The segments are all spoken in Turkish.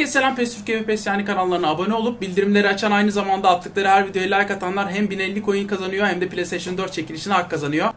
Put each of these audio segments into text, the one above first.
Herkese selam ve PES yani kanallarına abone olup bildirimleri açan aynı zamanda attıkları her videoya like atanlar hem 1050 coin kazanıyor hem de PlayStation 4 çekilişine hak kazanıyor.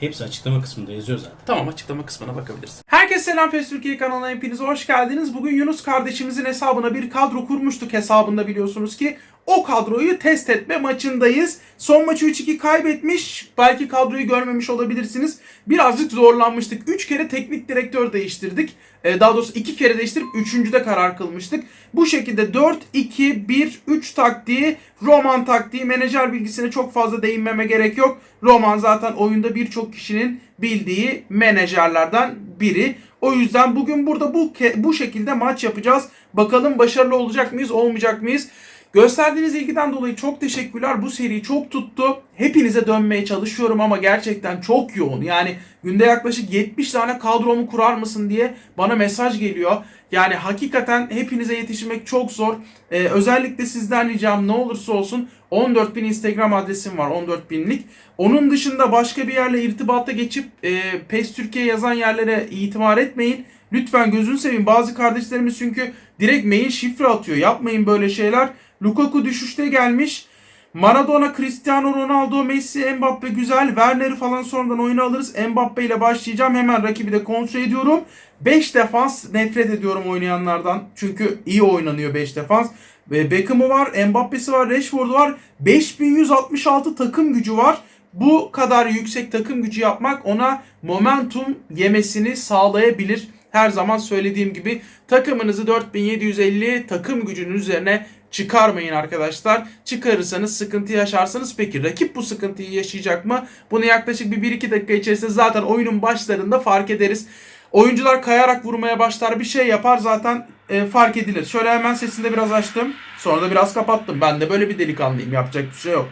Hepsi açıklama kısmında yazıyor zaten. Tamam açıklama kısmına bakabilirsin. Herkese selam PES Türkiye kanalına hepiniz hoş geldiniz. Bugün Yunus kardeşimizin hesabına bir kadro kurmuştuk hesabında biliyorsunuz ki. O kadroyu test etme maçındayız. Son maçı 3-2 kaybetmiş. Belki kadroyu görmemiş olabilirsiniz. Birazcık zorlanmıştık. 3 kere teknik direktör değiştirdik. Ee, daha doğrusu 2 kere değiştirip 3. karar kılmıştık. Bu şekilde 4-2-1-3 taktiği, Roman taktiği, menajer bilgisine çok fazla değinmeme gerek yok. Roman zaten oyunda birçok kişinin bildiği menajerlerden biri. O yüzden bugün burada bu bu şekilde maç yapacağız. Bakalım başarılı olacak mıyız, olmayacak mıyız? Gösterdiğiniz ilgiden dolayı çok teşekkürler. Bu seri çok tuttu. Hepinize dönmeye çalışıyorum ama gerçekten çok yoğun. Yani günde yaklaşık 70 tane kadromu kurar mısın diye bana mesaj geliyor. Yani hakikaten hepinize yetişmek çok zor. Ee, özellikle sizden ricam ne olursa olsun 14.000 Instagram adresim var 14.000'lik. Onun dışında başka bir yerle irtibata geçip e, PES Türkiye yazan yerlere itibar etmeyin. Lütfen gözünü seveyim. Bazı kardeşlerimiz çünkü direkt mail şifre atıyor. Yapmayın böyle şeyler. Lukaku düşüşte gelmiş. Maradona, Cristiano Ronaldo, Messi, Mbappe güzel. Werner'i falan sonradan oyuna alırız. Mbappe ile başlayacağım. Hemen rakibi de kontrol ediyorum. 5 defans nefret ediyorum oynayanlardan. Çünkü iyi oynanıyor 5 defans. Beckham'ı var, Mbappe'si var, Rashford'u var. 5166 takım gücü var. Bu kadar yüksek takım gücü yapmak ona momentum yemesini sağlayabilir. Her zaman söylediğim gibi takımınızı 4750 takım gücünün üzerine çıkarmayın arkadaşlar. Çıkarırsanız sıkıntı yaşarsınız. Peki rakip bu sıkıntıyı yaşayacak mı? Bunu yaklaşık bir 1-2 dakika içerisinde zaten oyunun başlarında fark ederiz. Oyuncular kayarak vurmaya başlar bir şey yapar zaten e, fark edilir. Şöyle hemen sesini de biraz açtım. Sonra da biraz kapattım. Ben de böyle bir delikanlıyım. Yapacak bir şey yok.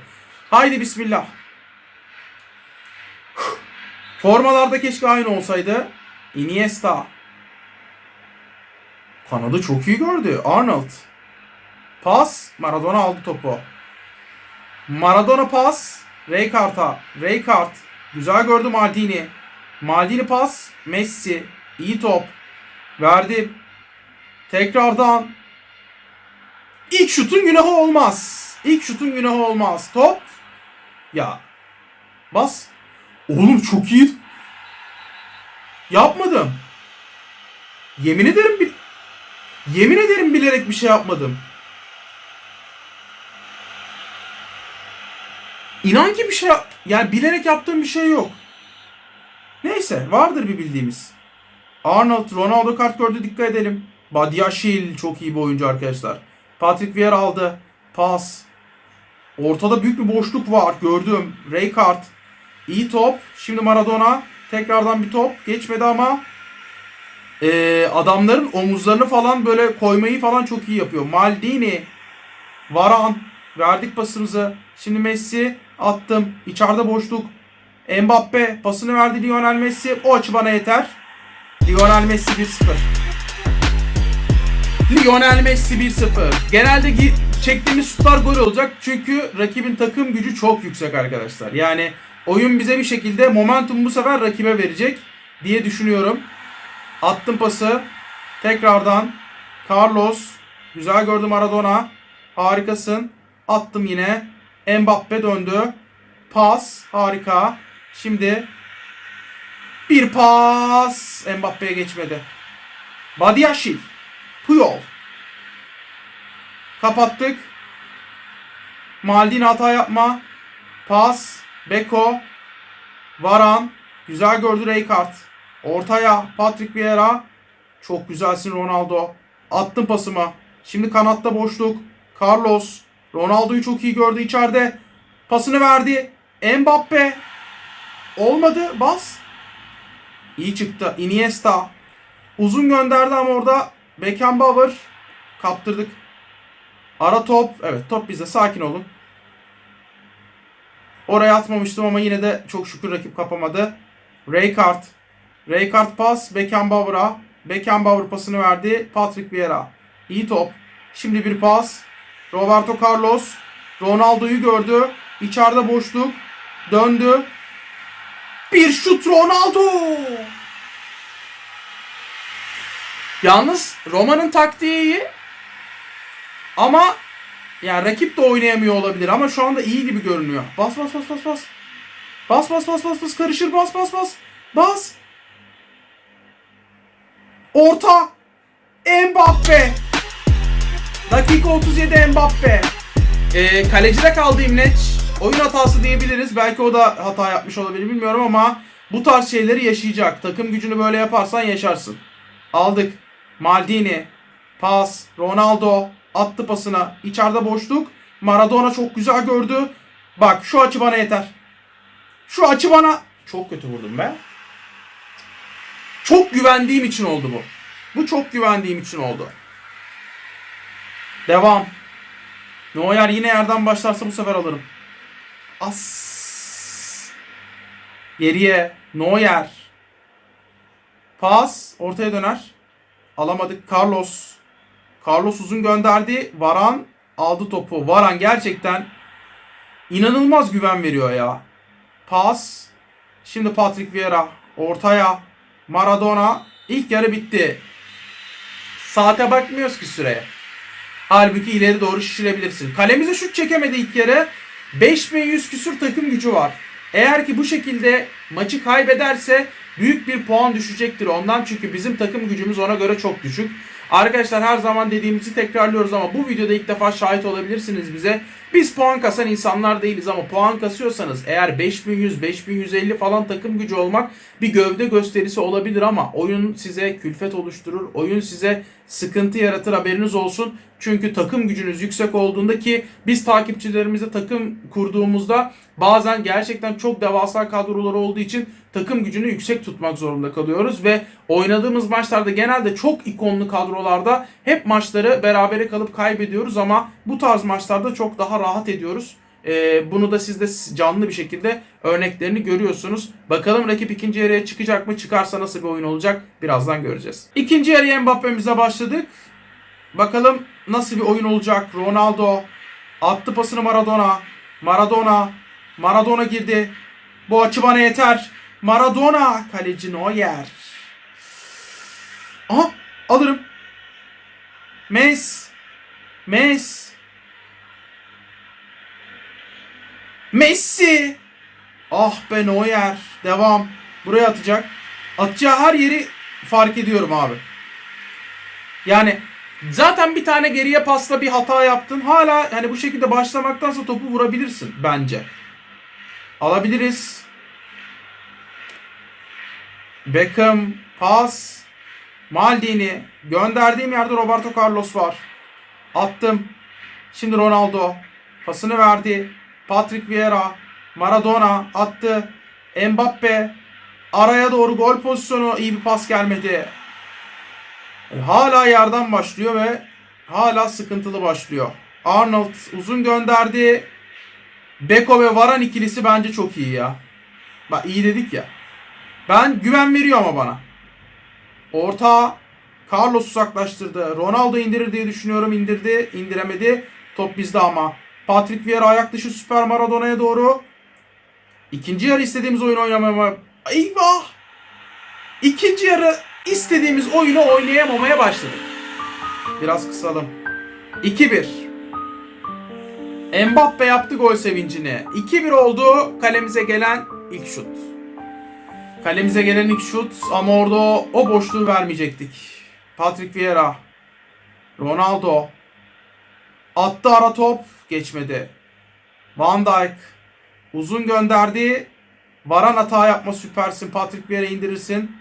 Haydi bismillah. Formalarda keşke aynı olsaydı. Iniesta. Kanadı çok iyi gördü. Arnold. Pas. Maradona aldı topu. Maradona pas. Rijkaard'a. Rijkaard. Güzel gördü Maldini. Maldini pas. Messi. İyi top. Verdi. Tekrardan. İlk şutun günahı olmaz. İlk şutun günahı olmaz. Top. Ya. Bas. Oğlum çok iyi. Yapmadım. Yemin ederim bil Yemin ederim bilerek bir şey yapmadım. İnan ki bir şey yap- yani bilerek yaptığım bir şey yok. Neyse vardır bir bildiğimiz. Arnold, Ronaldo kart gördü dikkat edelim. Badiashil çok iyi bir oyuncu arkadaşlar. Patrick Vieira aldı. Pas. Ortada büyük bir boşluk var gördüm. Rijkaard. İyi top. Şimdi Maradona. Tekrardan bir top. Geçmedi ama ee, adamların omuzlarını falan böyle koymayı falan çok iyi yapıyor. Maldini, Varan verdik pasımızı. Şimdi Messi attım. İçeride boşluk. Mbappe pasını verdi Lionel Messi. O açı bana yeter. Lionel Messi 1-0. Lionel Messi 1-0. Genelde çektiğimiz şutlar gol olacak. Çünkü rakibin takım gücü çok yüksek arkadaşlar. Yani oyun bize bir şekilde momentum bu sefer rakibe verecek diye düşünüyorum. Attım pası. Tekrardan Carlos. Güzel gördüm Maradona. Harikasın. Attım yine. Mbappe döndü. Pas. Harika. Şimdi bir pas. Mbappe'ye geçmedi. Badiashil. Puyol. Kapattık. Maldini hata yapma. Pas. Beko. Varan. Güzel gördü Rijkaard. Ortaya Patrick Vieira. Çok güzelsin Ronaldo. Attım pasımı. Şimdi kanatta boşluk. Carlos. Ronaldo'yu çok iyi gördü içeride. Pasını verdi. Mbappe. Olmadı. Bas. İyi çıktı. Iniesta. Uzun gönderdi ama orada Beckenbauer. Kaptırdık. Ara top. Evet top bizde. Sakin olun. Oraya atmamıştım ama yine de çok şükür rakip kapamadı. Rijkaard. Rijkaard pas Beckenbauer'a. Beckenbauer pasını verdi. Patrick Vieira. İyi top. Şimdi bir pas. Roberto Carlos. Ronaldo'yu gördü. İçeride boşluk. Döndü. Bir şut Ronaldo. Yalnız Roma'nın taktiği iyi. Ama yani rakip de oynayamıyor olabilir ama şu anda iyi gibi görünüyor. Bas bas bas bas bas. Bas bas bas bas bas karışır bas bas bas. Bas. Orta. Mbappe. Dakika 37 Mbappe. Ee, kalecide kaldı İmleç. Oyun hatası diyebiliriz. Belki o da hata yapmış olabilir bilmiyorum ama bu tarz şeyleri yaşayacak. Takım gücünü böyle yaparsan yaşarsın. Aldık. Maldini. Pas. Ronaldo. Attı pasına. İçeride boşluk. Maradona çok güzel gördü. Bak şu açı bana yeter. Şu açı bana... Çok kötü vurdum be. Çok güvendiğim için oldu bu. Bu çok güvendiğim için oldu. Devam. Neuer yine yerden başlarsa bu sefer alırım. As. Geriye. Neuer. Pas. Ortaya döner. Alamadık. Carlos. Carlos uzun gönderdi. Varan aldı topu. Varan gerçekten inanılmaz güven veriyor ya. Pas. Şimdi Patrick Vieira. Ortaya. Maradona. İlk yarı bitti. Saate bakmıyoruz ki süreye. Halbuki ileri doğru şişirebilirsin. Kalemize şut çekemedi ilk yarı. 5100 küsür takım gücü var. Eğer ki bu şekilde maçı kaybederse büyük bir puan düşecektir ondan çünkü bizim takım gücümüz ona göre çok düşük. Arkadaşlar her zaman dediğimizi tekrarlıyoruz ama bu videoda ilk defa şahit olabilirsiniz bize. Biz puan kasan insanlar değiliz ama puan kasıyorsanız eğer 5100, 5150 falan takım gücü olmak bir gövde gösterisi olabilir ama oyun size külfet oluşturur. Oyun size sıkıntı yaratır haberiniz olsun. Çünkü takım gücünüz yüksek olduğunda ki biz takipçilerimize takım kurduğumuzda bazen gerçekten çok devasa kadroları olduğu için takım gücünü yüksek tutmak zorunda kalıyoruz ve oynadığımız maçlarda genelde çok ikonlu kadrolarda hep maçları berabere kalıp kaybediyoruz ama bu tarz maçlarda çok daha rahat ediyoruz. Ee, bunu da siz de canlı bir şekilde örneklerini görüyorsunuz. Bakalım rakip ikinci yarıya çıkacak mı? Çıkarsa nasıl bir oyun olacak? Birazdan göreceğiz. İkinci yarıya Mbappe'mize başladık. Bakalım nasıl bir oyun olacak? Ronaldo attı pasını Maradona. Maradona. Maradona girdi. Bu açı bana yeter. Maradona. Kaleci Neuer. Aha alırım. Mes. Mes. Messi. Ah be Neuer. Devam. Buraya atacak. Atacağı her yeri fark ediyorum abi. Yani zaten bir tane geriye pasla bir hata yaptın. Hala hani bu şekilde başlamaktansa topu vurabilirsin bence. Alabiliriz. Beckham pas. Maldini gönderdiğim yerde Roberto Carlos var. Attım. Şimdi Ronaldo pasını verdi. Patrick Vieira, Maradona attı. Mbappe araya doğru gol pozisyonu iyi bir pas gelmedi. E, Hala yerden başlıyor ve hala sıkıntılı başlıyor. Arnold uzun gönderdi. Beko ve Varan ikilisi bence çok iyi ya. Bak iyi dedik ya. Ben güven veriyor ama bana. Orta Carlos uzaklaştırdı. Ronaldo indirir diye düşünüyorum. indirdi. indiremedi. Top bizde ama. Patrick Vieira ayak dışı Süper Maradona'ya doğru. İkinci yarı istediğimiz oyunu oynamama. Eyvah! İkinci yarı istediğimiz oyunu oynayamamaya başladık. Biraz kısalım. 2-1. Mbappe yaptı gol sevincini. 2-1 oldu kalemize gelen ilk şut. Kalemize gelen ilk şut ama orada o, boşluğu vermeyecektik. Patrick Vieira. Ronaldo. Attı ara top. Geçmedi. Van Dijk. Uzun gönderdi. Varan hata yapma süpersin. Patrick Vieira indirirsin.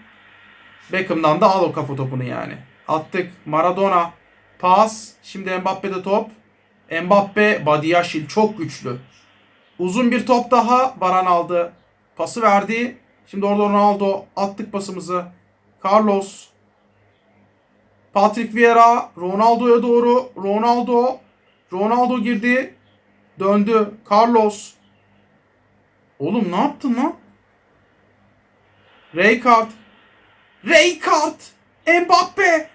Beckham'dan da al o kafa topunu yani. Attık. Maradona. Pas. Şimdi Mbappe'de top. Mbappe. Badiashil çok güçlü. Uzun bir top daha. Varan aldı. Pası verdi. Şimdi orada Ronaldo. Attık pasımızı. Carlos. Patrick Vieira. Ronaldo'ya doğru. Ronaldo. Ronaldo girdi. Döndü. Carlos. Oğlum ne yaptın lan? Rijkaard. Rijkaard. Mbappe.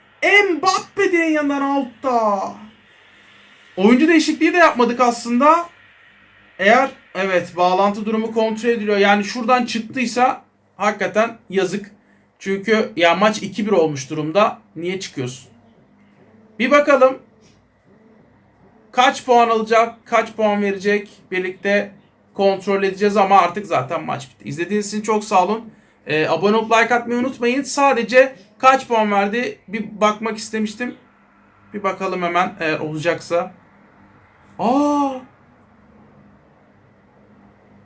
Mbappe diye yandan altta. Oyuncu değişikliği de yapmadık aslında. Eğer evet bağlantı durumu kontrol ediliyor. Yani şuradan çıktıysa hakikaten yazık. Çünkü ya maç 2-1 olmuş durumda. Niye çıkıyorsun? Bir bakalım. Kaç puan alacak, kaç puan verecek birlikte kontrol edeceğiz ama artık zaten maç bitti. İzlediğiniz için çok sağ olun. Ee, abone olup like atmayı unutmayın. Sadece kaç puan verdi bir bakmak istemiştim. Bir bakalım hemen eğer olacaksa. Aa!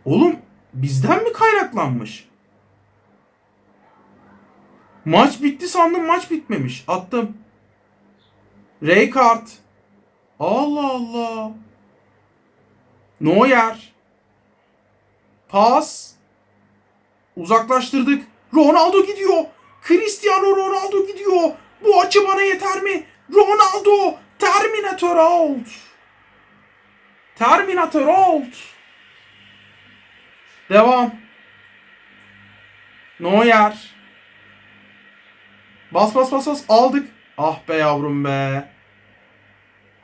Oğlum bizden mi kaynaklanmış? Maç bitti sandım maç bitmemiş. Attım. Raykart. Allah Allah. Neuer. Pas. Uzaklaştırdık. Ronaldo gidiyor. Cristiano Ronaldo gidiyor. Bu açı bana yeter mi? Ronaldo. Terminator out. Terminator out. Devam. Neuer. Bas bas bas bas aldık. Ah be yavrum be.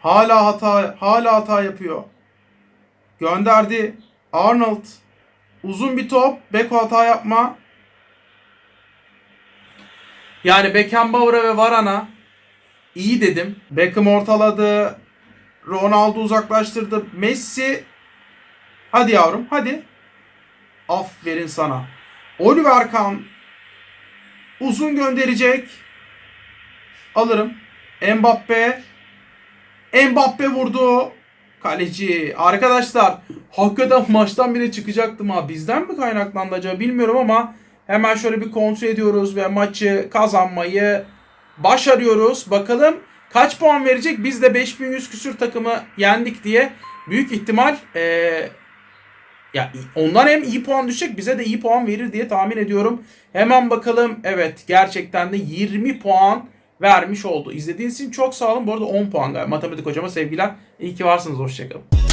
Hala hata hala hata yapıyor. Gönderdi. Arnold. Uzun bir top. Beko hata yapma. Yani Beckenbauer'a ve Varane'a iyi dedim. Beckham ortaladı. Ronaldo uzaklaştırdı. Messi hadi yavrum hadi. Aferin sana. Oliver Kahn uzun gönderecek. Alırım. Mbappe. Mbappe vurdu. Kaleci. Arkadaşlar hakikaten maçtan bile çıkacaktım ha. Bizden mi kaynaklandı acaba bilmiyorum ama hemen şöyle bir kontrol ediyoruz ve maçı kazanmayı başarıyoruz. Bakalım kaç puan verecek? Biz de 5100 küsür takımı yendik diye büyük ihtimal eee ya onlar hem iyi puan düşecek bize de iyi puan verir diye tahmin ediyorum. Hemen bakalım. Evet gerçekten de 20 puan vermiş oldu. İzlediğiniz için çok sağ olun. Bu arada 10 puan galiba. Matematik hocama sevgiler. İyi ki varsınız. Hoşçakalın.